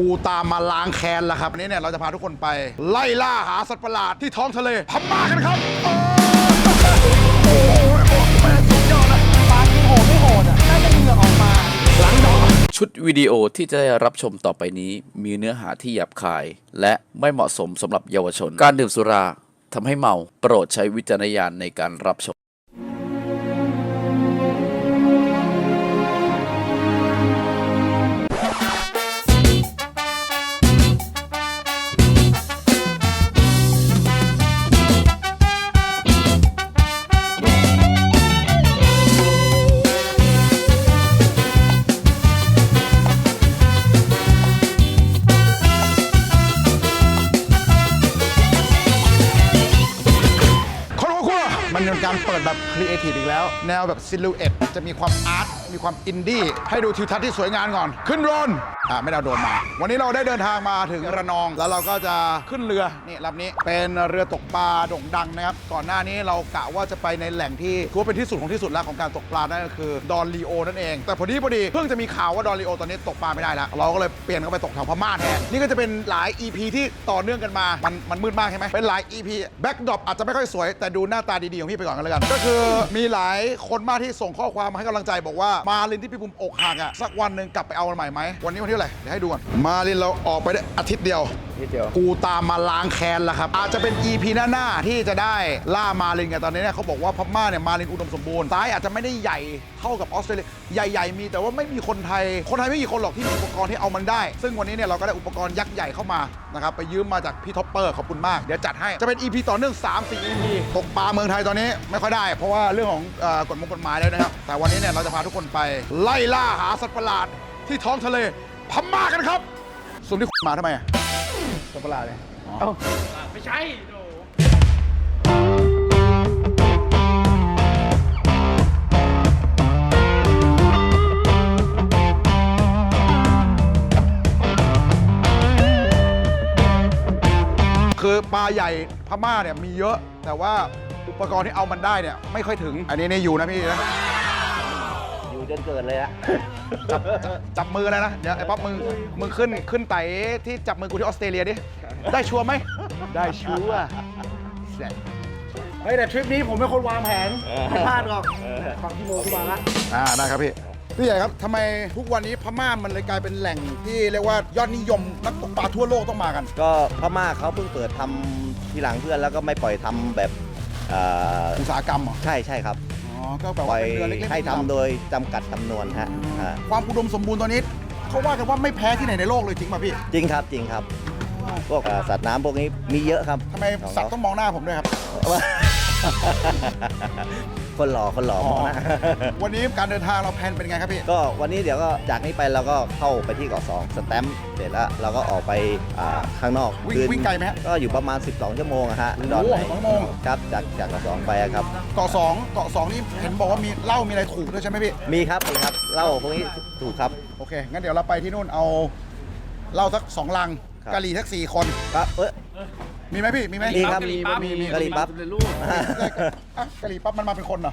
กูตามมาล้างแค้นแล้วครับวันนี้เนี่ยเราจะพาทุกคนไป ไล่ล่าหาสัตว์ประหลาดที่ท้องทะเลพม่ากันครับโอ้โหแม่สุดยอดนะปลาที่โหดไม่โหดอะน่าจะเหงื่อออกมาหลังดอกชุดวิดีโอที่จะได้รับชมต่อไปนี้ มีเนื้อหาที่หยาบคาย และไม่เหมาะสมสำหรับเยาวชน การดื่มสุราทำให้เมาโปรดใช้วิจารณญาณในการรับชม วแบบซิลูเอตจะมีความอาร์ตมีความอินดี้ให้ดูทิวทัศน์ที่สวยงามก่อน ขึ้นโดรนอ่าไม่ได้เอาโดรนมา วันนี้เราได้เดินทางมาถึงระนอง แล้วเราก็จะขึ้นเรือนี่ลำนี้เป็นเรือตกปลาโด่งดังนะครับก่อนหน้านี้เรากะว่าจะไปในแหล่งที่ถือว่าเป็นที่สุดของที่สุดแล้วของการตกปลานั่นก็คือดอนลีโอนั่นเอง แต่พอดีพอดีเพิ่งจะมีข่าวว่าดอนลีโอตอนนี้ตกปลาไม่ได้แล้วเราก็เลยเปลี่ยนเข้าไปตกแถวพม่าแทนนี่ก็จะเป็นหลาย EP ที่ต่อเนื่องกันมามันมันมืดมากใช่ไหมเป็นหลาย EP แบ็กดรอปอาจจะไม่ค่อยสวยแต่ดูหน้าตาดีๆของพี่ไปก่อนกันแล้วกันก็คือมีหลายคนนมากที่ส่งข้อความมาให้กำลังใจบอกว่ามาลินที่พี่ภูมิอกหักอะสักวันหนึ่งกลับไปเอามันใหม่ไหมวันนี้วันที่เท่าไหร่เดี๋ยวให้ดูก่อนมาลินเราออกไปได้อาทิตย์เดียว กูตามมาล้างแค้นแล้วครับ อาจจะเป็น EP หน้าๆที่จะได้ล่ามาลินกันตอนนี้เนี่ยเขาบอกว่าพม่าเนี่ยมาลินอุดมสมบูรณ์ซ้ายอาจจะไม่ได้ใหญ่เท่ากับออสเตรเลียใหญ่ๆ มีแต่ว่าไม่มีคนไทย คนไทยไม่กี่คนหรอกที่มีอุปกรณ์ที่เอามันได้ ซึ่งวันนี้เนี่ยเราก็ได้อุปกรณ์ยักษ์ใหญ่เข้ามานะครับไปยืมมาจากพี่ท็อปเปอร์ขอบคุณมากเดี๋ยวจัดให้จะเป็น EP ต่อเนื่อง3 4 EP ตกปลาเมืองไทยตอนนี้ไม่ค่อยได้ เพราะว่าเรื่องของเอ่อกฎมงกฎหมายแล้วนะครับแต่วันนี้เนี่ยเราจะพาทุกคนไปไล่ล่าหาสัตว์ประหลาดที่ท้องทะเลพม่ากันครับส่วนที่ มาทำไมอะ สัตว์ประหลาดเลยไม่ใช่โดคือปลาใหญ่พม่าเนี่ยมีเยอะ แต่ว่าอุปกรณ์ที่เอามันได้เนี่ยไม่ค่อยถึง อันนี้เนี่ยอยู่นะพี่นะอยู่ จนเกิดเลยอะจับจับจับมืออะไรนะ เดี๋ยวไอ้ป๊อปมึงมึงขึ้นขึ้นไต่ที่จับมือกูที่ออสเตรเลียดิ ได้ชัวร์ไหม ได้ชัวร์เสร็จเฮ้ยแต่ทริปนี้ผมเป็นคนวางแผนไม่พลาดหรอกฟังพี่โมขึ้นมาละอ่าได้ครับพี่พี่ใหญ่ครับทำไมทุกวันนี้พม่ามันเลยกลายเป็นแหล่งที่เรียกว่ายอดนิยมนักตกปลาทั่วโลกต้องมากัน ก็พม่าเขาเพิ่งเปิดทำทีหลังเพื่อนแล้วก็ไม่ปล่อยทำแบบเอ่ออุตสาหกรรมเหรอ ใช่ใช่ครับอ๋อ ก็แบบปล่ว่าอยเป็นเรือเล็กๆให้ทำๆโดยจำกัดจำนวนฮะอ่าความอุดมสมบูรณ์ตอนนี้เขาว่ากันว่าไม่แพ้ที่ไหนในโลกเลยจริงป่ะพี่จริงครับจริงครับ พวกเอ่อสัตว์น้ำพวกนี้มีเยอะครับทำไมสัตว์ต้องมองหน้าผมด้วยครับ คนหล่อคนหล่อมองนะวันนี้การเดินทางเราแพลนเป็นไงครับพี่ ก็วันนี้เดี๋ยวก็จากนี้ไปเราก็เข้าไปที่เกาะสองสแตมป์เสร็จแล้วเราก็ออกไปอ่าข้างนอกวิ่งคืนวิ่งไกลไหมฮะ ก็อยู่ประมาณ 12 ชั่วโมงอะฮะโอ้โหดอนไหน12ชั่วโมงครับจากจากเกาะสองไปอะครับ เกาะสองเกาะสองนี่เห็นบอกว่ามีเหล้ามีอะไรถูกด้วยใช่ไหมพี่ มีครับมีครับเหล้าพวกนี้ถูกครับ โอเค งั้นเดี๋ยวเราไปที่นู่นเอาเหล้าสักสองลังครับ กะหรี่สักสี่คน ครับเอ้ย มีไหมพี่มีไหมมีครับกะหรี่ปั๊บมีมีกะหรี่ปั๊บ สำเร็จรูปอะกะหรี่ปั๊บมันมาเป็นคนเหรอ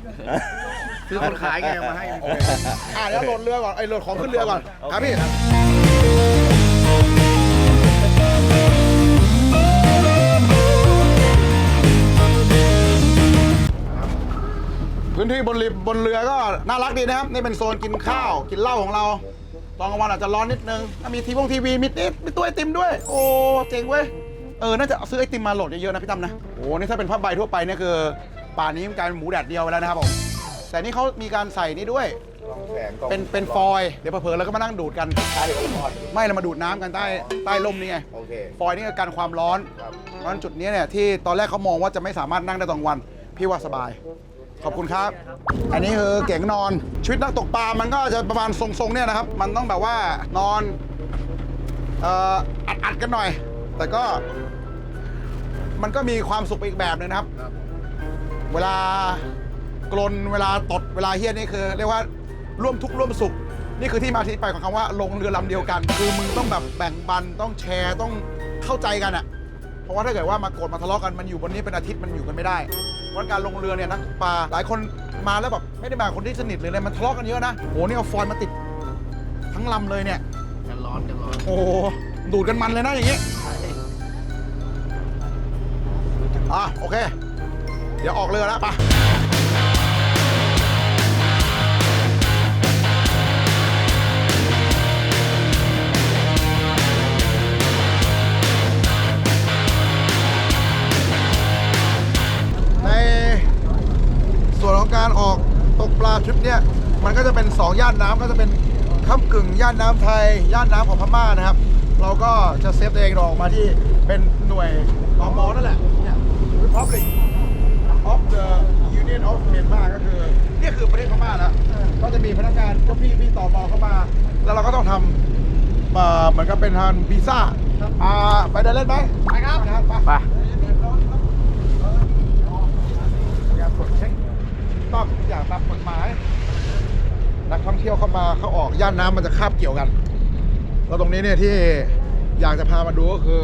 คือคนขายไงเอามาให้ โอเคอะเดี๋ยวโหลดเรือก่อนไอ้ยโหลดของขึ้นเรือก่อนโอเคครับพี่พื้นที่บนริมบนเรือก็น่ารักดีนะครับ นี่เป็นโซนกินข้าวกินเหล้าของเราตอนกลางวันอาจจะร้อนนิดนึงถ้ามีทีวงทีวีมีติดมีตัวไอติมด้วย โอ้เจ๋งเว้ย เออ น่าจะซื้อไอติมมาโหลดเยอะๆนะพี่ตั้มนะ โอ้นี่ถ้าเป็นผ้าใบทั่วไปเนี่ยคือป่านนี้มันกลายเป็นหมูแดดเดียวไปแล้วนะครับผม แต่นี่เขามีการใส่นี่ด้วยเป็นเป็นฟอยล์เดี๋ยวเผลอๆแล้วก็มานั่งดูดกันไม่เรามาดูดน้ำกันใต้ใต้ร่มนี่ไง โอเคฟอยล์นี่คือการความร้อนเพราะฉะนั้นจุดนี้เนี่ยที่ตอนแรกเขามองว่าจะไม่สามารถนั่งได้ตอนกลางวัน พี่ว่าสบาย ขอบคุณครับ อันนี้คือเก๋งนอน ชีวิตนักตกปลา มันก็จะประมาณทรงๆเนี่ยนะครับ มันต้องแบบว่านอนเอ่ออัดๆกันหน่อย แต่ก็ มันก็มีความสุขไปอีกแบบหนึงนะครับ เวลากลนเวลาตดเวลาเฮี้ยนี่คือเรียกว่าร่วมทุกข์ร่วมสุข นี่คือที่มาที่ไปของคำว่าลงเรือลำเดียวกัน คือมึงต้องแบบแบ่งปันต้องแชร์ต้องเข้าใจกันอะเพราะว่าถ้าเกิดว่ามาโกรธมาทะเลาะกันมันอยู่บนนี้เป็นอาทิตย์มันอยู่กันไม่ได้เพราะการลงเรือเนี่ยนักตกปลาหลายคนมาแล้วแบบไม่ได้มาคนที่สนิทหรืออะไรมันทะเลาะกันเยอะนะโหนี่เอาฟอยล์มาติดทั้งลำเลยเนี่ยจะร้อนจะร้อน โอ้โหดูดกันมันเลยนะอย่างงี้ อะโอเค เดี๋ยวออกเรือแล้วไปะในส่วนของการออกตกปลาทริปเนี้ยมันก็จะเป็น 2 ย่านน้ำก็จะเป็นข้ามกึ่งย่านน้ำไทย ย่านน้ำของพม่านะครับ เราก็จะเซฟตัวเองออกมาที่เป็นหน่วยตมอนั่นแหละ Republic of the Union of Myanmar ก็คือนี่คือประเทศพม่าแล้วก็จะมีพนักงานเจ้าพี่พี่ต่อมอเข้ามา แล้วเราก็ต้องทำเอ่อเหมือนกับเป็นทางวีซ่าอ่าไปเดินเล่นไหมไปครับไปไป การตรวจเช็คต้องทุกอย่างตามกฎหมาย นักท่องเที่ยวเข้ามาเข้าออกย่านน้ำมันจะคาบเกี่ยวกัน แล้วตรงนี้เนี่ยที่อยากจะพามาดูก็คือ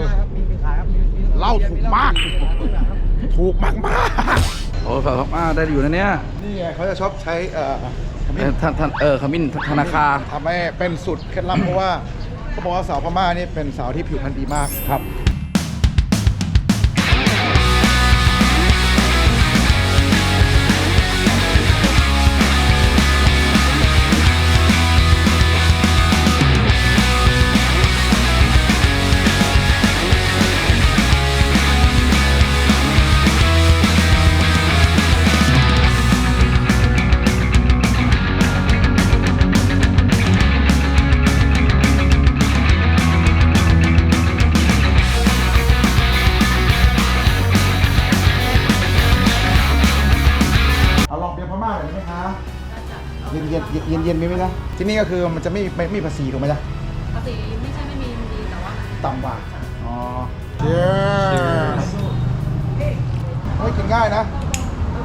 เหล้าถูกมาก ถูกมากมากโอ้ฝากมาได้อยู่นะเนี่ยๆนี่ไงเขาจะชอบใช้เอ่อขมิ้นท่านท่านเออขมิ้นธนาคารทำให้เป็นสุดเคล็ดลับเพราะว่าเขาบอกว่าสาวพม่านี่เป็นสาวที่ผิวพรรณดีมากครับ ที่นี่ก็คือมันจะไม่ไม่ไม่มีภาษีถูกไหมจ๊ะปกติไม่ใช่ไม่มีมันดีแต่ว่าต่ำกว่าอ๋อเย้เฮ้ยกินง่ายนะ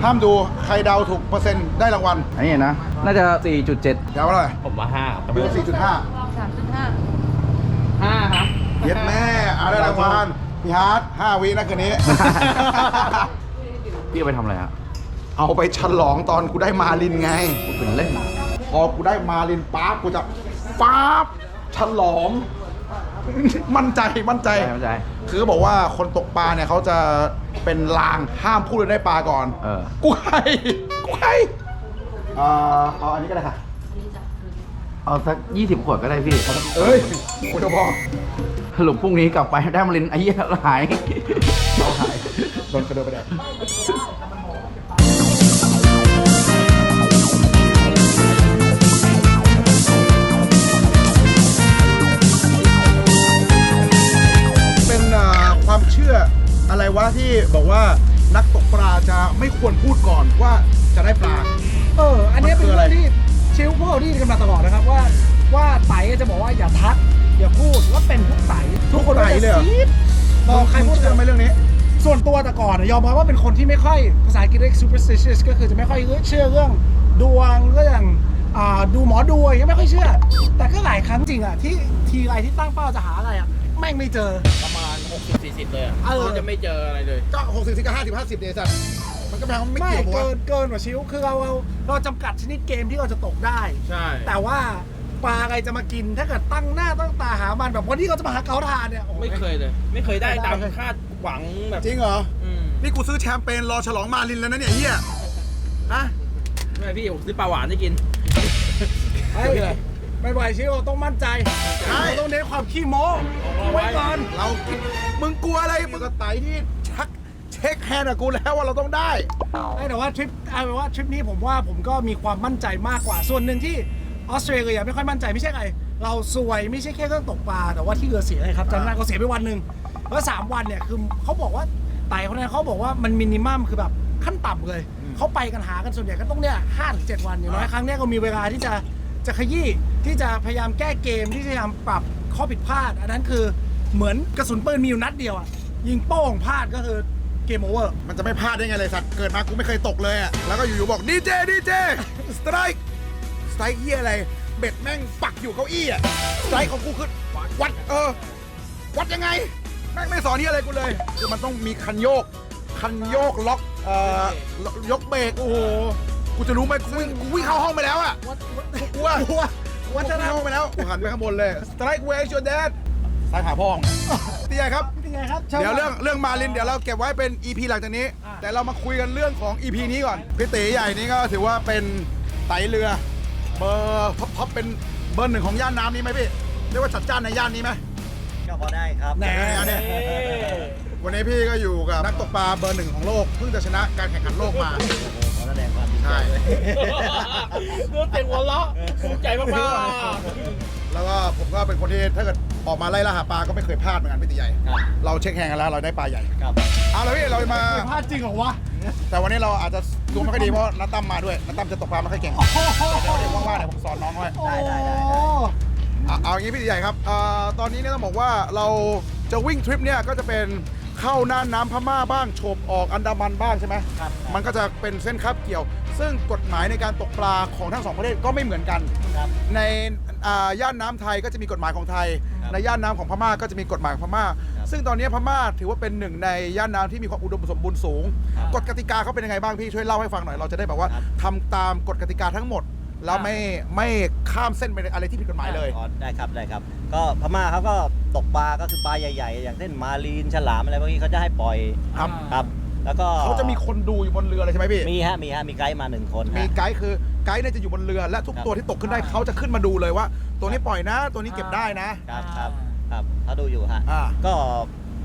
ห้ามดูใครเดาถูกเปอร์เซ็นต์ได้รางวัลอันนี้นะ น่าจะ 4.7 เดาเท่าไหร่ผมว่าห้าเบลสี่จุดห้าสามจุดห้าห้าครับ เย็ดแม่เอาได้รางวัลพี่ฮาร์ดห้าวินะคืนนี้ พี่เอาไปทำอะไรฮะเอาไปฉลองตอนกูได้มาลินไงเป็นเล่น พอกูได้มาลินป๊าบกูจะป๊าบฉลอง มั่นใจมั่นใจเข้าใจ คือบอกว่าคนตกปลาเนี่ยเขาจะเป็นลางห้ามพูดเลยได้ปลาก่อนเออ กูใครกูใครเอ่อเอาอันนี้ก็ได้ค่ะ เอาสัก20ขวดก็ได้พี่ เอ้ยกูจะบอกสรุปพรุ่งนี้กลับไปได้มาลินไอ้เหี้ยหายเราหายโดนกระโดดไปแดก ความเชื่ออะไรวะที่บอกว่านักตกปลาจะไม่ควรพูดก่อนว่าจะได้ปลา เออ อันเนี้ยเป็นมันคืออะไรเรื่องที่ชิวพวกเราได้ยินกันมาตลอดนะครับว่า ว่าไต่จะบอกว่าอย่าทัก อย่าพูดว่าเป็นพวกไต่ทุกคนไต่เลยเหรอซีดมองใครพูดเชื่อไหมเรื่องนี้ ส่วนตัวแต่ก่อนอะยอมรับว่าเป็นคนที่ไม่ค่อยภาษาอังกฤษเรียก superstitious ก็คือจะไม่ค่อยเชื่อเรื่องดวงเรื่องอ่าดูหมอดูอะไรยังไม่ค่อยเชื่อ แต่ก็หลายครั้งจริงอะที่ทีไรที่ตั้งเป้าจะหาอะไรอะแม่งไม่เจอประมาณ 60 40เลยอะเออเราจะไม่เจออะไรเลย ก็หกสิบสิบก็ห้าสิบห้าสิบเดซันมันก็แปลว่าไม่ไม่เกี่ยวผมเกิว่านเกินกว่าชิวคือเราเราเราจำกัดชนิดเกมที่เราจะตกได้ ใช่แต่ว่าปลาอะไรจะมากินถ้าเกิดตั้งหน้าตั้งตาหามันแบบวันที่เขาจะมาหาเกาทานเนี่ยโอ้โห ไม่เคยเลย ไม่เคยได้ตามคาดหวังแบบจริงเหรอ อืมนี่กูซื้อแชมเปญรอฉลองมาลินแล้วนะเนี่ยเฮียฮะ ไม่พี่ผมซื้อปลาหวานให้กิน เฮ้ย ไม่ไหวชิวเราต้องมั่นใจเราต้องเน้นความขี้โม้ไว้ก่อนเราคิดมึงกลัวอะไรมึงก็ไต่ที่ชักเช็คแฮนด์กับกูแล้วว่าเราต้องได้ไม่แต่ว่าทริปเอาเป็นว่าทริปนี้ผมว่าผมก็มีความมั่นใจมากกว่าส่วนหนึ่งที่ออสเตรเลียไม่ค่อยมั่นใจไม่ใช่ไงเราซวยไม่ใช่แค่เรื่องตกปลาแต่ว่าที่เรือเสียเลยครับจำได้เขาเสียไปวันหนึ่งแล้วสามวันเนี่ยคือเขาบอกว่าไต่คนนั้นเขาบอกว่ามันมินิมัมคือแบบขั้นต่ำเลยเขาไปกันหากันส่วนใหญ่ก็ต้องเนี่ยห้าถึงเจ็ดวันอย่างน้อยครั้งเนี้ยก็มีเวลาที่จะ จะขยี้ที่จะพยายามแก้เกมที่จะพยายามปรับข้อผิดพลาด อันนั้นคือเหมือนกระสุนปืนมีอยู่นัดเดียวอะยิงโป้งพลาดก็คือเกมโอเวอร์มันจะไม่พลาดได้ไงเลยสัตว์เกิดมากูไม่เคยตกเลยอะแล้วก็อยู่ๆบอกดีเจดีเจสไตร์สไตร์เฮียอะไร เบ็ดแม่งปักอยู่เก้าอี้อะสไตร์ของกูคือวัดเออ วัดยังไง แม่งไม่สอนที่อะไรกูเลย คือมันต้องมีคันโยก คันโยกล็อกเอ่อยกเบรกโอ้โห กูจะรู้ไหมกูวิ่งกูวิ่งเข้าห้องไปแล้วอะวัดกูกลัววัดวัวัฒฒนนธรรมไปแล้วกูหันไปข้างบนเลย Strike where is your dad สายหาพ่องพี่ใหญ่ครับ เป็นไงครับเดี๋ยวเรื่องเรื่องมาลินเดี๋ยวเราเก็บไว้เป็น EP หลังจากนี้อ่าแต่เรามาคุยกันเรื่องของ EP นี้ก่อนพี่ตีใหญ่นี่ก็ถือว่าเป็นไตเรือเบอร์ท็อปท็อปเป็นเบอร์หนึ่งของย่านน้ำนี้ไหมพี่เรียกว่าจัดจ้านในย่านนี้ไหมก็พอได้ครับแหน่เนี่ยวันนี้พี่ก็อยู่กับนักตกปลาเบอร์หนึ่งของโลกเพิ่งจะชนะการแข่งขันโลกมา ใจใช่ด้วยเรื่องเต็งหัวเราะภูมิใจมากแล้วก็ผมก็เป็นคนที่ถ้าเกิดออกมาไล่ล่าหาปลาก็ไม่เคยพลาดเหมือนกันพี่ตีใหญ่ครับเราเช็คแฮงกันแล้วเราได้ปลาใหญ่ ครับ เอาละพี่เรามา พลาดจริงเหรอวะ แต่วันนี้เราอาจจะดวงไม่ค่อยดีเพราะนัตตั้มมาด้วยนัตตั้มจะตกปลาไม่ค่อยเก่งเดี๋ยวว่างๆเดี๋ยวผมสอนน้องไว้ได้ได้ได้ได้อะเอาอย่างนี้พี่ใหญ่ครับเอ่อตอนนี้เนี่ยต้องบอกว่าเราจะวิ่งทริปเนี่ยก็จะเป็น เข้าน่านน้ำพม่าบ้างโฉบออกอันดามันบ้างใช่ไหมครับ มันก็จะเป็นเส้นคับเกี่ยว ซึ่งกฎหมายในการตกปลาของทั้งสองประเทศก็ไม่เหมือนกัน ครับ ในอ่าย่านน้ำไทยก็จะมีกฎหมายของไทย ครับในย่านน้ำของพม่าก็จะมีกฎหมายของพม่า ครับซึ่งตอนนี้พม่าถือว่าเป็นหนึ่งในย่านน้ำที่มีความอุดมสมบูรณ์สูง ครับกฎกติกาเขาเป็นยังไงบ้างพี่ช่วยเล่าให้ฟังหน่อยเราจะได้แบบว่าครับ ทำตามกฎกติกาทั้งหมด แล้วไม่ไม่ข้ามเส้นไปอะไรที่ผิดกฎหมายเลย อ๋อได้ครับได้ครับ ก็พม่าเขาก็ตกปลาก็คือปลาใหญ่ ๆ อย่างเช่นมารีนฉลามอะไรพวกนี้เขาจะให้ปล่อยครับ ครับ แล้วก็เขาจะมีคนดูอยู่บนเรือเลยใช่ไหมพี่ มีฮะมีฮะมีไกด์มาหนึ่งคนมีฮะไกด์คือไกด์เนี่ยจะอยู่บนเรือและทุกครับ ตัวที่ตกขึ้นได้เขาจะขึ้นมาดูเลยว่า ตัวนี้ปล่อยนะ ตัวนี้เก็บได้นะครับครับครับเขาดูอยู่ฮะ อ่า ก็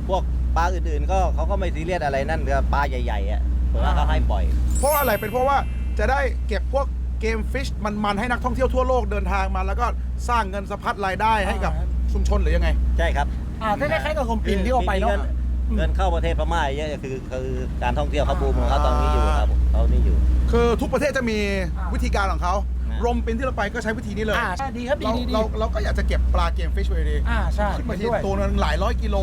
พวกปลาอื่นๆ ก็เขาก็ไม่ซีเรียสอะไรนั่นเรือปลาใหญ่ๆอะผมว่าเขาให้ปล่อย เพราะว่าอะไรเป็นเพราะว่าจะได้เก็บพวก เกมฟิชมันๆให้นักท่องเที่ยวทั่วโลกเดินทางมา แล้วก็สร้างเงินสะพัดรายได้ให้กับชุมชนหรือยังไง ใช่ครับอ่าคล้ายๆกับคอมปินที่เราไปเนาะ งิเงินเข้าประเทศพม่าเยอะคือคือการท่องเที่ยวเขาบูมของเขาตอนนี้อยู่ครับเขานี่อยู่ คือทุกประเทศจะมีอ่า วิธีการของเขานะ รมเป็นที่เราไปก็ใช้วิธีนี้เลยอ่าใช่ดีครับดีเราดีดีเราเราก็อยากจะเก็บปลาเกมฟิชไว้ดีอ่าใช่ขึ้นมาทีด้วย ตัวนึงหลายร้อยกิโล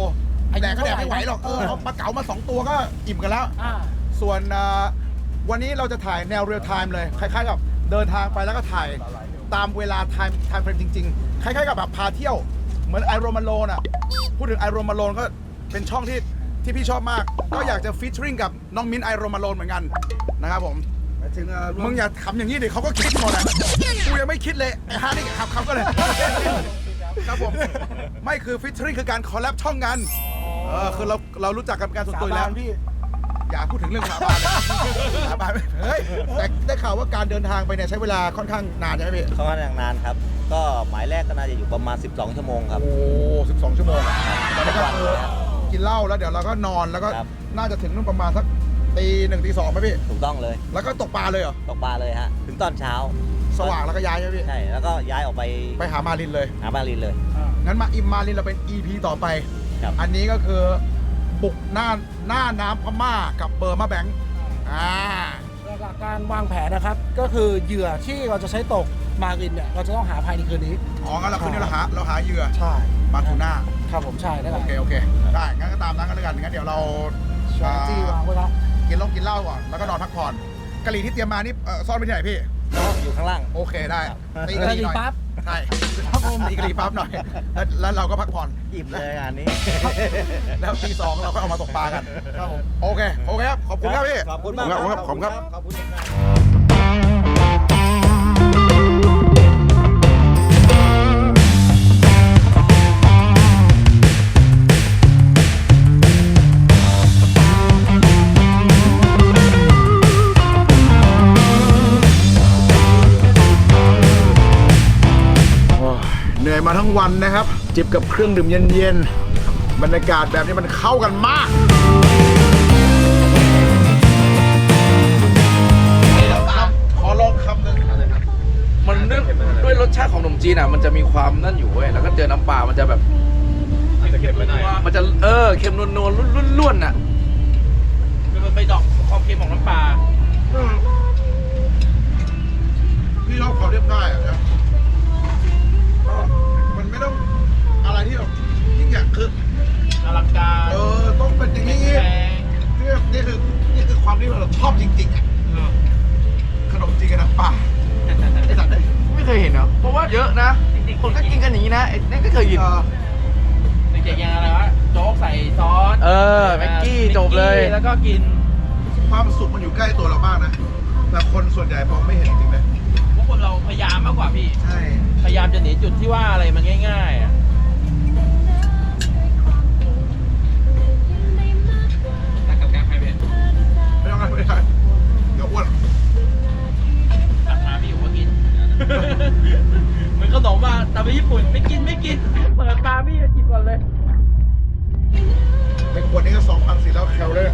อายุแดกก็แดกเท่าไหร่ไม่ไหวหรอกเออเอาปลาเก๋ามาสองตัวก็อิ่มกันแล้ว อ่า ส่วนอ่าวันนี้เราจะถ่ายแนวเรียลไทม์เลย คล้ายๆกับ เดินทางไปแล้วก็ถ่ายตามเวลาไทม์ไทม์เฟรมจริงๆ คล้ายๆกับแบบพาเที่ยว เหมือนไอโรมาโลนอะ พูดถึงไอโรมาโลนก็เป็นช่องที่ที่พี่ชอบมาก ก็อยากจะฟีเจอริงกับน้องมิ้นไอโรมาโลนเหมือนกันนะครับผมมึงอย่าทำอย่างนี้ดิเขาก็คิดหมดอะกูยังไม่คิดเลย ไอ้ฮานี่ขับเขาก็เลย ครับผม ไม่คือฟิชเชอริงคือการคอลแลบช่องกัน เออ คือเราเรารู้จักกันเป็นการส่วนตัวอยู่แล้วสาบานพี่ อย่าพูดถึงเรื่องสาบานเลยสาบานไม่เฮ้ยแต่ได้ข่าวว่าการเดินทางไปเนี่ยใช้เวลาค่อนข้างนานใช่ไหมพี่เขามาอย่างนานครับ ก็หมายแรกก็น่าจะอยู่ประมาณ 12 ชั่วโมงครับ โอ้สิบสองชั่วโมงตอนนี้ก็วันคือเลยครับกินเหล้าแล้วเดี๋ยวเราก็นอนแล้วก็ครับ น่าจะถึงนู่นประมาณสักตีหนึ่งตีสองไหมพี่ถูกต้องเลยแล้วก็ตกปลาเลยเหรอตกปลาเลยฮะ ถึงตอนเช้าสว่างแล้วก็ย้ายใช่ไหมพี่ใช่ แล้วก็ย้ายออกไปไปหามาลินเลย หาบาลินเลย งั้นมาอิมมาลินเราเป็น EP ต่อไป ครับ อันนี้ก็คือ บุกหน้าหน้าน้ำพม่ากับเบอร์มาแบงค์อ่าหลักการวางแผนนะครับ ก็คือเหยื่อที่เราจะใช้ตกมารินเนี่ยเราจะต้องหาภายในคืนนี้อ๋องั้นเราคืนนี้เราหาเราหาเหยื่อใช่มาทูน่าครับผมใช่ได้โอแหละเคโอเคได้งั้นก็ตามนั้นกันแล้วกันงั้นเดี๋ยวเราจี้วางไว้แล้วกินเหล้ากินเหล้าก่อนแล้วก็นอนพักผ่อนกะหรี่ที่เตรียมมานี่เอ่อซ่อนไว้ที่ไหนพี่อยู่ข้างล่างโอเคได้ครับตีกะหรี่หน่อยปั๊บ ใช่ครับผมตีกะหรี่ปั๊บหน่อยแล้วแล้วเราก็พักผ่อนอิ่มเลยงานนี้ แล้วตีสองเราก็เอามาตกปลากัน ครับผม โอเค โอเคครับ ขอบคุณครับพี่ ขอบคุณมากขอบคุณครับขอบคุณครับ ขอบคุณครับ มาทั้งวันนะครับ จิบกับเครื่องดื่มเย็นๆ บรรยากาศแบบนี้มันเข้ากันมากขอลองคำหนึ่งมันด้วยด้วยรสชาติของขนมจีนอะ มันจะมีความนั่นอยู่เว้ยแล้วก็เจอน้ำปลามันจะแบบมันจะเค็มไปหน่อยมันจะเออเค็มนวลนวลๆล้วนๆอะคือมันไปดอกความเค็มของน้ำปลาพี่ชอบความเรียบง่ายอะนะ ที่แบบยิ่งใหญ่คืออลังการเออต้องเป็นอย่างนี้แพงนี่นี่คือนี่คือความที่เราชอบจริงๆอะขนมจีนกับน้ำปลาไอ้สัตว์เลยไม่เคยเห็นเหรอ เพราะว่าเยอะนะ คนก็กินกันอย่างนี้นะไอ้นี่ก็เคยกิน เออเด็กๆยังอะไรวะโจ๊กใส่ซอสเออแม็กกี้จบเลยแม็กกี้แล้วก็กินความสุขมันอยู่ใกล้ตัวเรามากนะแต่คนส่วนใหญ่มองไม่เห็นจริงๆเลยพวกคนเราพยายามมากกว่าพี่ ใช่ พยายามจะหนีจุดที่ว่าอะไรมันง่ายๆอะ ไม่ได้เดี๋ยวอ้วนตัดมาพี่อู๋ก็กินมือนขนมอกว่าตามไปญี่ปุ่นไม่กินไม่กิน เปิดตาพี่จะกินก่อนเลย ไม่ควรนี่ก็สองพันสี่แล้วแคลเลย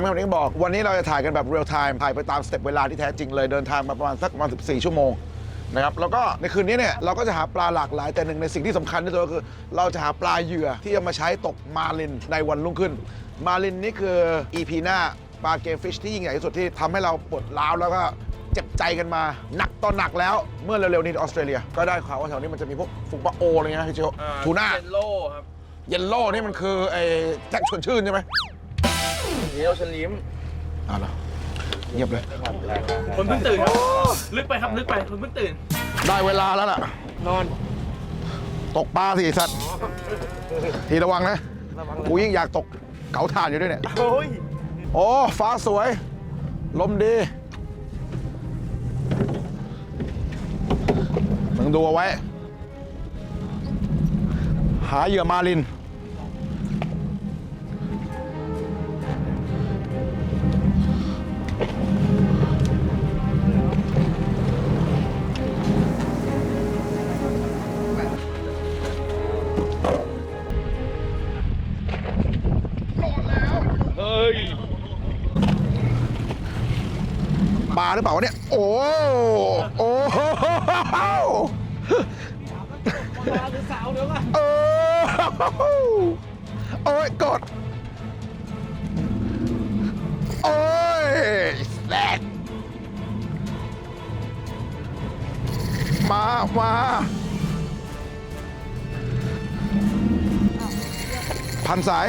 ตีสามครับวันนี้บอก วันนี้เราจะถ่ายกันแบบเรียลไทม์ถ่ายไปตามสเต็ปเวลาที่แท้จริงเลยเดินทางมาประมาณสักประมาณ14 ชั่วโมงนะครับแล้วก็ในคืนนี้เนี่ยเราก็จะหาปลาหลากหลายแต่หนึ่งในสิ่งที่สำคัญที่สุดก็คือ เราจะหาปลาเหยื่อที่จะมาใช้ตกมาลินในวันรุ่งขึ้น มาลินนี่คือ EP หน้าปลาเกมฟิชที่ยิ่งใหญ่ที่สุดที่ทำให้เราปวดร้าวแล้วก็เจ็บใจกันมาหนักต่อหนักแล้วเมื่อเร็วๆนี้ที่ออสเตรเลีย ก็ได้ข่าวว่าแถวนี้มันจะมีพวกฝูงปลาโออะไรเงี้ยพี่เชียวทูน่าเยลโล่ครับเยลโล่นี่มันคือไอ้แจ็คชวนชื่นใช่ไหม เยลชลิมอ้าวเหรอเงียบเลย คนเพิ่งตื่นครับลึกไปครับลึกไปคนเพิ่งตื่น ได้เวลาแล้วล่ะ นอน ตกปลาสิไอ้สัตว์ ทีระวังนะ กูยิ่งอยากตกเก๋าถ่านอยู่ด้วยเนี่ย โอ้ยโอ้ฟ้าสวย ลมดี มึงดูเอาไว้ หาเหยื่อมาลิน หรือเปล่าวะเนี่ย โอ้โอ้โหหรือสาวเดี๋ยวก่อนโอ้โอ้ยกด โอ้ยแสกมามาพันสาย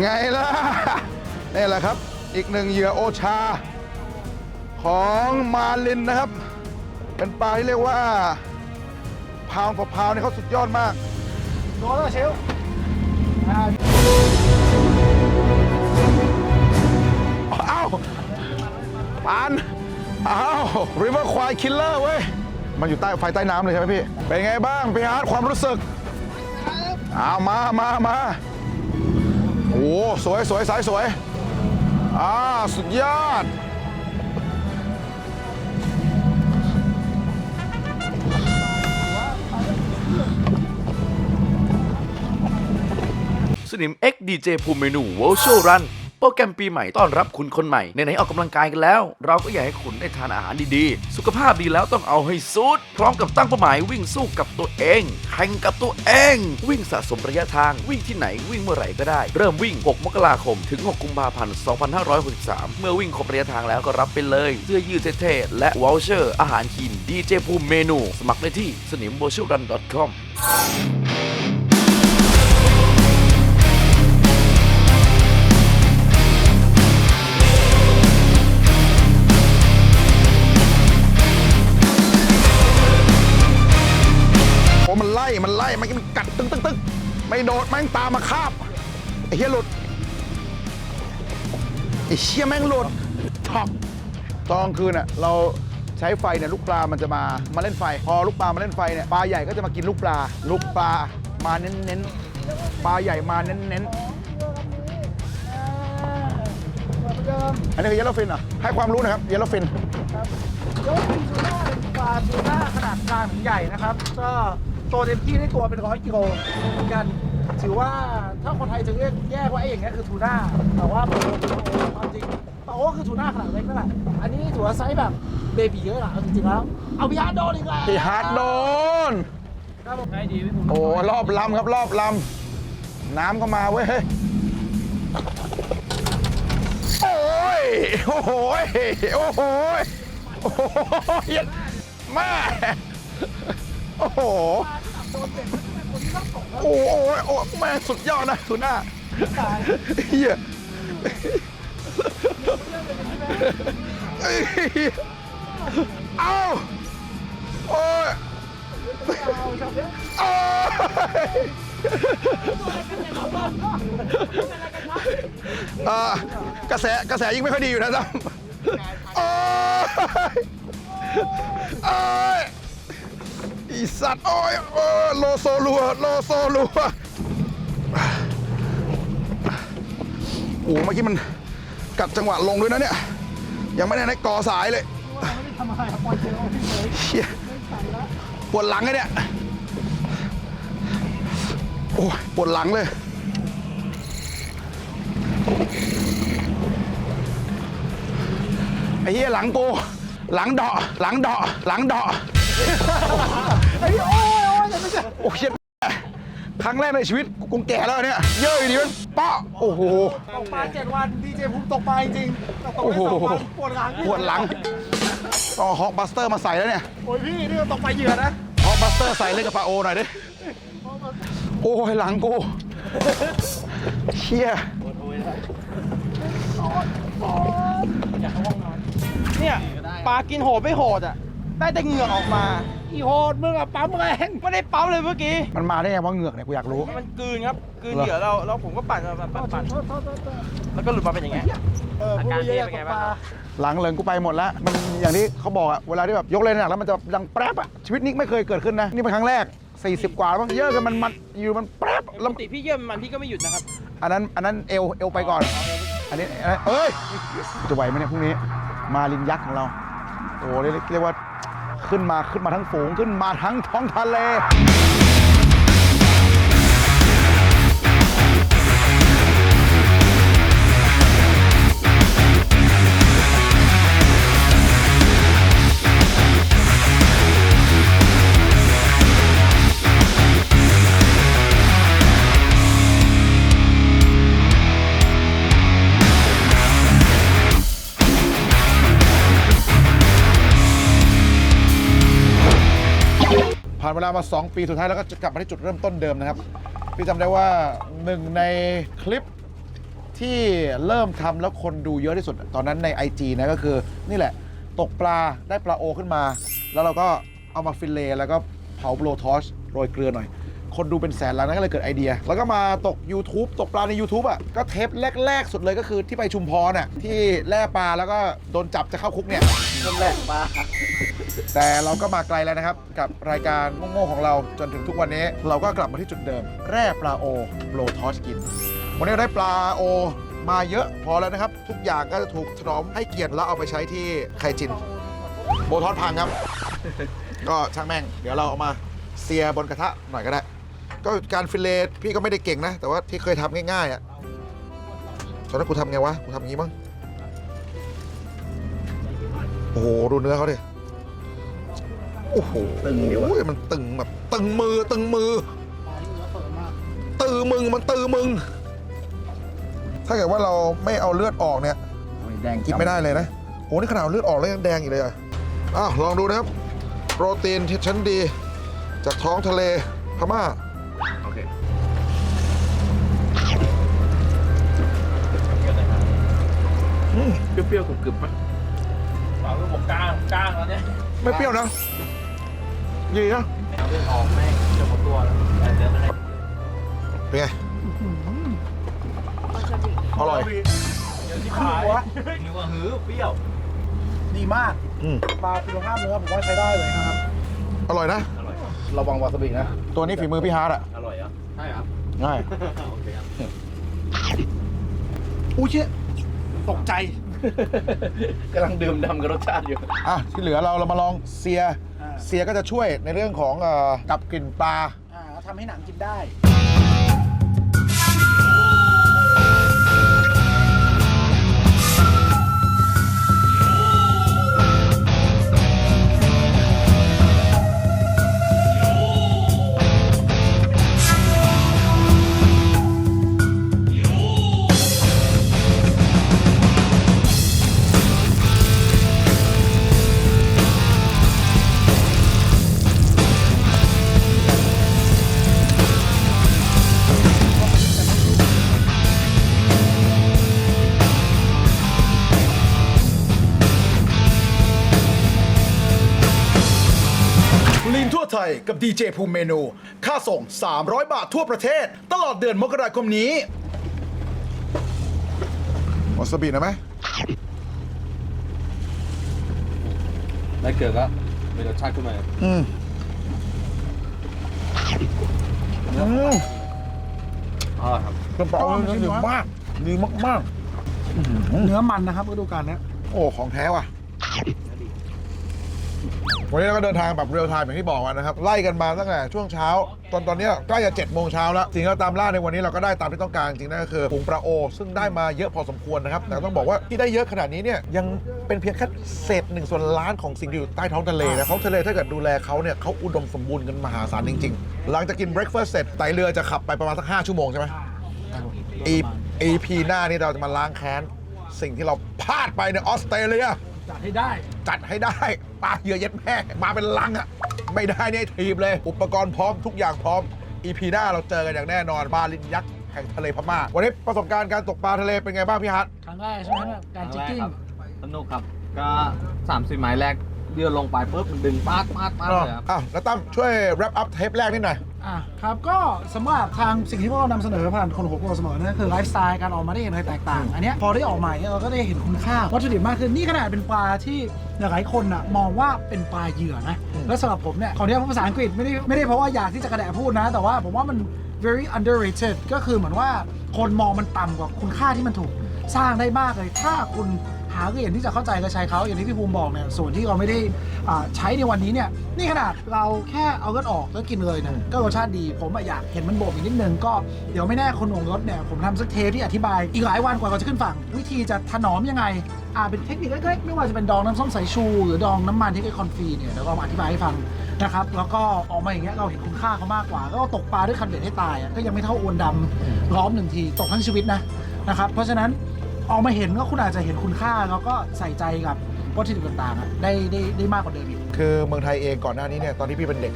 ไงล่ะ นี่แหละครับ อีกหนึ่งเหยื่อโอชา ของมาลินนะครับ เป็นปลาที่เรียกว่า พาวฟอพาวเนี่ยเขาสุดยอดมาก โดนแล้วเชลอ่าอ้าวปานอ้าวริเวอร์ควายคิลเลอร์เว้ย มันอยู่ใต้ไฟใต้น้ำเลยใช่ไหมพี่ เป็นไงบ้างพี่ฮาร์ดความรู้สึกอ้าวมามามา โอ้สวยสวยสายสวยอ่าสุดยอดสนิม X DJ ภูมิเมนู Virtual Run ปรแกรมปีใหม่ต้อนรับคุณคนใหม่ในไหนๆออกกำลังกายกันแล้ว เราก็อยากให้คุณได้ทานอาหารดีๆ สุขภาพดีแล้วต้องเอาให้สุด พร้อมกับตั้งเป้าหมายวิ่งสู้กับตัวเองแข่งกับตัวเอง วิ่งสะสมระยะทางวิ่งที่ไหนวิ่งเมื่อไหร่ก็ได้ เริ่มวิ่ง 6 มกราคม ถึง 6 กุมภาพันธ์ 2563 เมื่อวิ่งครบระยะทางแล้วก็รับไปเลยเสื้อยืดเท่ๆและวอลเชอร์ อาหารคีน DJ ภูมิเมนู สมัครได้ที่สนิม virtual run com ม่โดดแม่งตามมาคาบไอ้เหี้ยหลุดไอ้เชี่ยแม่งหลุดท็อปตอนกลางคืนอะเราใช้ไฟเนี่ยลูกปลามันจะมามาเล่นไฟ พอลูกปลามาเล่นไฟเนี่ยปลาใหญ่ก็จะมากินลูกปลา ลูกปลามาเน้นๆปลาใหญ่มาเน้นๆอันนี้คือเยลโลฟินเหรอะให้ความรู้นะครับเยลโลฟิน ยกทูน่าเป็นปลาทูน่าขนาดกลางถึงใหญ่นะครับ ก็โตเต็มที่ได้ตัวเป็นร้อยกิโลเหมือนกัน ถือว่าถ้าคนไทยจะเรียกแยกว่าไอ้อย่างเงี้ยคือทูน่าแต่ว่าปลาโอปลาโอความจริงปลาโอก็คือทูน่าขนาดเล็กนั่นแหละอันนี้ถือว่าไซส์แบบเบบีเยอะละเอาจริงๆแล้วเอาพี่ฮาร์ดโดนอีกแล้วพี่ฮาร์ดโดน ครับผมให้ดีพี่ภูมิโอ้รอบลำครับรอบลำน้ำก็มาเว้ยเฮ้ยโอ้ยโอ้โหยโอ้โหยโอ้โหยแม่โอ้โห โโอ้โหโอ้แม่สุดยอดนะทูน่าเฮียเอ้าโอ้ยโอ้ยเอ่อกระแสกระแสยิ่งไม่ค่อยดีอยู่นะตั้มโอ้ยโอ้ย อีสัตว์โอ้ยโอ้โลโซลัวโลโซลัวโอ้เมื่อกี้มันกัดจังหวะลงด้วยนะเนี่ย ยังไม่ได้ได้ก่อสายเลยปล่อยเจอเอาที่เลยปวดหลังไงเนี่ย โอ้ยปวดหลังเลยไอ้เหี้ยหลังกูหลังเดาะหลังเดาะหลังเดาะ ไอ้โอ้ยโอ้ยไม่ใช่โอ้ยเชี่ยครั้งแรกในชีวิตกูงแก่แล้วเนี่ย เยอะอยู่ดีมันเปาะโอ้โห ตกปลาเจ็ดวันดีเจภูมิตกปลาจริงๆตกโอ้ได้โหสองวันปวดหลังปวดหลังต้องฮอกบัสเตอร์มาใส่แล้วเนี่ย โอ้ยพี่นี่ก็ตกปลาเหยื่อนะฮอกบัสเตอร์ใส่เล่นกับปลาโอหน่อยดิ โอ้ยหลังกูเชี่ยเนี่ยปลากินโหดไม่โหดอะ ได้แต่เหงื่อออกมา อีโหดมึงอะปั๊มแรงไม่ได้ปั๊มเลยเมื่อกี้มันมาได้ไงว่าเหงือกเนี่ยกูอยากรู้ มันกลืนครับกลืนเหยื่อเราแล้วผมก็ปั่นปั่นปั่นปั่นแล้วก็หลุดมาเป็นอย่างเงี้ยเออพูดเยอะๆตกปลาหลังเลิงกูไปหมดแล้ว มันอย่างที่เขาบอกอะเวลาที่แบบยกเลนหนักแล้วมันจะดังแป๊บอะชีวิตนี้ไม่เคยเกิดขึ้นนะ นี่เป็นครั้งแรก 40 กว่าแล้วมั้งเยอะกันมันมันอยู่มันแป๊บปแล้วกติพี่เยี่ยมมันพี่ก็ไม่หยุดนะครับ อันนั้นอันนั้นเอวเอวไปก่อน อันนี้อันนั้นเอ้ยจะไหวไหมเนี่ยพรุ่งนี้มาลินยักษ์ของเราโอ้เรียกเรียกว่า ขึ้นมาขึ้นมาทั้งฝูงขึ้นมาทั้งท้องทะเล ลามา 2 ปีสุดท้ายแล้วก็จะกลับมาที่จุดเริ่มต้นเดิมนะครับ พี่จำได้ว่าหนึ่งในคลิปที่เริ่มทำแล้วคนดูเยอะที่สุด ตอนนั้นใน IG นะก็คือนี่แหละ ตกปลาได้ปลาโอขึ้นมา แล้วเราก็เอามาฟิลเลต์แล้วก็เผาโบลทอชโรยเกลือหน่อย คนดูเป็นแสนล้านนั่นก็เลยเกิดไอเดีย แล้วก็มาตก YouTube ตกปลาใน YouTube อะก็เทปแรก ๆ สุดเลยก็คือที่ไปชุมพรน่ะที่แล่ปลาแล้วก็โดนจับจะเข้าคุกเนี่ยคนแรกปลาแต่เราก็มาไกลแล้วนะครับ กับรายการโง่ๆของเราจนถึงทุกวันนี้ เราก็กลับมาที่จุดเดิม แร่ปลาโอโบลทอชกิน วันนี้เราได้ปลาโอมาเยอะพอแล้วนะครับ ทุกอย่างก็จะถูกถนอมให้เกียรติแล้วเอาไปใช้ที่ไคจิน โบทอสพังครับ ก็ช่างแม่ง เดี๋ยวเราเอามาเซียบนกระทะหน่อยก็ได้ ก็การฟิลเลตพี่ก็ไม่ได้เก่งนะ แต่ว่าที่เคยทำง่ายๆอะตอนนั้นกูทำไงวะกูทำอย่างงี้มั้งโอ้โหดูเนื้อเขาดิโอ้โหตึงดีวะ มันตึงแบบตึงมือตึงมือ ตือมึงมันตือมึง ถ้าเกิดว่าเราไม่เอาเลือดออกเนี่ยแดงกินไม่ได้เลยนะโอ้นี่ขนาดเอาเลือดออกแล้วยังแดงอยู่เลยอะอ้าวลองดูนะครับ โปรตีนที่ชั้นดี จากท้องทะเลพม่า โอเคเปรี้ยวๆกรึบๆปะปลาคือผมก้างก้างแล้วเนี่ยไม่เปรี้ยวนะดีนะเอาเลือดออกไม่จะหมดตัวแล้วแต่เดี๋ยวมันให้เป็นไงอร่อยขายนึกว่าหือเปรี้ยวดีมากอืมปลาคุณภาพเนื้อผมว่าใช้ได้เลยนะครับ อร่อยนะ ระวังวาซาบินะตัวนี้ฝีมือพี่ฮาร์ดอะอร่อยเหรอะใช่ครับง่ายโอเคครับอู้เชี่ยตกใจ กำลังดื่มด่ำกับรสชาติอยู่ อะที่เหลือเราเรามาลองเซีย อ่าเซียก็จะช่วยในเรื่องของเอ่อกับกลิ่นปลา อ่าแล้วทำให้หนังกินได้ กับดีเจภูมิเมนู ค่าส่ง 300 บาททั่วประเทศ ตลอดเดือนมกราคมนี้ วาซาบินะไหมได้เกลือก็มีรสชาติขึ้นมาอืมอืมอ๋อครับ กระเป๋าเนื้อดีมากดีมากเนื้อมันนะครับฤดูกาลเนี้ยๆโอ้ ของแท้ว่ะ วันนี้เราก็เดินทางแบบเรียลไทม์อย่างที่บอกอะนะครับ ไล่กันมาตั้งแต่ช่วงเช้า ตอนตอนนี้ใกล้จะเจ็ดโมงเช้าแล้วสิ่งที่เราตามล่าในวันนี้เราก็ได้ตามที่ต้องการจริงๆนั่นก็คือผงปลาโอ ซึ่งได้มาเยอะพอสมควรนะครับ แต่ต้องบอกว่าที่ได้เยอะขนาดนี้เนี่ยยังเป็นเพียงแค่เศษหนึ่งส่วนล้านของสิ่งที่อยู่ใต้ท้องทะเลนะท้องทะเลถ้าเกิดดูแลเขาเนี่ยเขาอุดมสมบูรณ์กันมหาศาลจริงๆ หลังจากกินเบรคเฟาสต์เสร็จไตเรือจะขับไปประมาณสักห้าชั่วโมงใช่ไหมอี EP หน้านี่เราจะมาล้างแค้นสิ่งที่เราพลาดไปในออสเตรเลีย จัดให้ได้จัดให้ได้ปลาเหยื่อเย็ดแม่มาเป็นลังอะไม่ได้เนี่ยทีมเลย อุปกรณ์พร้อมทุกอย่างพร้อม EP หน้าเราเจอกันอย่างแน่นอนบาลินยักษ์แห่งทะเลพม่าวันนี้ประสบการณ์การตกปลาทะเลเป็นไงบ้างพี่ฮัทครั้งแรกใช่ไหมครับการจิกกิ้ง สนุกครับ ก็สามสิบไม้แรก เดียวลงไปปุ๊บมันดึงปาดปาดปาดเลยครับอ้าวแล้วตั้มช่วย wrap up เทปแรกนิดหน่อย อะครับก็สำหรับทางสิ่งที่พวกเรานำเสนอผ่านคนหัวโปรเสมอนั่นก็คือไลฟ์สไตล์การออกมาได้เห็นอะไรแตกต่าง อันเนี้ยพอได้ออกมาเนี่ยเราก็ได้เห็นคุณค่าวัตถุดิบมากขึ้นนี่ขนาดเป็นปลาที่หลายๆคนอะมองว่าเป็นปลาเหยื่อนะแล้วสำหรับผมเนี่ยขออนุญาตพูดภาษาอังกฤษไม่ได้ไม่ได้เพราะว่าอยากที่จะกระแดะพูดนะ แต่ว่าผมว่ามัน very underrated ก็คือเหมือนว่าคนมองมันต่ำกว่าคุณค่าที่มันถูกสร้างได้มากเลย ถ้าคุณ หาเหรียญที่จะเข้าใจและใช้เขาอย่างที่พี่ภูมิบอกเนี่ยส่วนที่เราไม่ได้อ่าใช้ในวันนี้เนี่ยนี่ขนาดเราแค่เอาเลือดออกแล้วกินเลยเนี่ยก็รสชาติดีผมอะอยากเห็นมันโบกอีกนิดนึงก็เดี๋ยวไม่แน่คนวงรถเนี่ยผมทำสักเทปที่อธิบายอีกหลายวันกว่าเราจะขึ้นฝั่ง วิธีจะถนอมยังไงอ่าเป็นเทคนิคเล็กๆไม่ว่าจะเป็นดองน้ำส้มสายชู หรือดองน้ำมันที่เป็นคอนฟีเนี่ยเดี๋ยวเรามาอธิบายให้ฟังนะครับแล้วก็ออกมาอย่างเงี้ยเราเห็นคุณค่าเขามากกว่า แล้วก็ตกปลาด้วยคันเบ็ดให้ตายอะก็ยังไม่เท่าอวนดำล้อมหนึ่งทีตกทั้งชีวิตนะนะครับเพราะฉะนั้น ออกมาเห็นก็คุณอาจจะเห็นคุณค่าแล้วก็ใส่ใจกับวัตถุดิบต่างๆอะได้ได้ได้มากกว่าเดิมอีก คือเมืองไทยเองก่อนหน้านี้เนี่ยตอนที่พี่เป็นเด็ก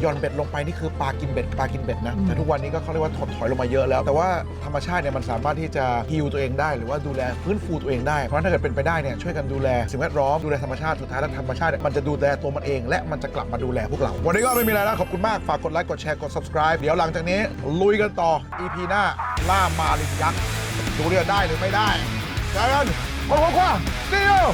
หย่อนเบ็ดลงไปนี่คือปลากินเบ็ดปลากินเบ็ดนะอืม แต่ทุกวันนี้ก็เขาเรียกว่าถดถอยลงมาเยอะแล้ว แต่ว่าธรรมชาติเนี่ยมันสามารถที่จะฮิวตัวเองได้หรือว่าดูแลฟื้นฟูตัวเองได้เพราะฉะนั้นถ้าเกิดเป็นไปได้เนี่ยช่วยกันดูแลสิ่งแวดล้อมดูแลธรรมชาติสุดท้ายแล้วธรรมชาติเนี่ยมันจะดูแลตัวมันเอง และมันจะกลับมาดูแลพวกเรา วันนี้ก็ไม่มีอะไรแล้วขอบคุณมากฝากกดไลค์กดแชร์กด subscribe เดี๋ยวหลังจากนี้ลุยกันต่อ EP หน้าล่ามาลินยักษ์ ดูเรียได้หรือไม่ได้เจอกันโอ้โหคว้าเดี่ยว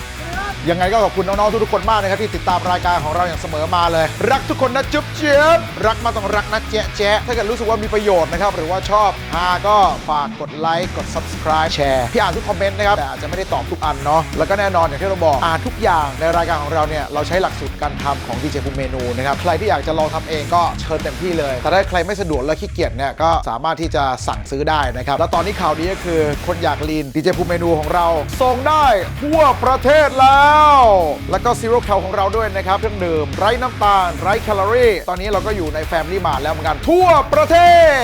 ยังไงก็ขอบคุณน้องๆทุกๆคนมากนะครับที่ติดตามรายการของเราอย่างเสมอมาเลย รักทุกคนนะจุ๊บเจี๊ยบรักมาต้องรักนะแจ๊ะแจ๊ะถ้าเกิดรู้สึกว่ามีประโยชน์นะครับหรือว่าชอบฮาก็ฝากกดไลค์กด subscribe แชร์พี่อ่านทุกคอมเมนต์นะครับแต่อาจจะไม่ได้ตอบทุกอันเนาะแล้วก็แน่นอนอย่างที่เราบอกอ่านทุกอย่างในรายการของเราเนี่ยเราใช้หลักสูตรการทำของดีเจภูมิเมนูนะครับใครที่อยากจะลองทำเองก็เชิญเต็มที่เลย แต่ถ้าใครไม่สะดวกและขี้เกียจเนี่ยก็สามารถที่จะสั่งซื้อได้นะครับแล้วตอนนี้ข่าวดีก็คือคนอยากลีนดีเจภูมิเมนูของเราส่งได้ทั่วประเทศแล้วแล้วก็ซีโร่แคลของเราด้วยนะครับเครื่องดื่มไร้น้ำตาลไร้แคลอรี่ ตอนนี้เราก็อยู่ในแฟมลี่มาแล้วเหมือนกันทั่วประเทศ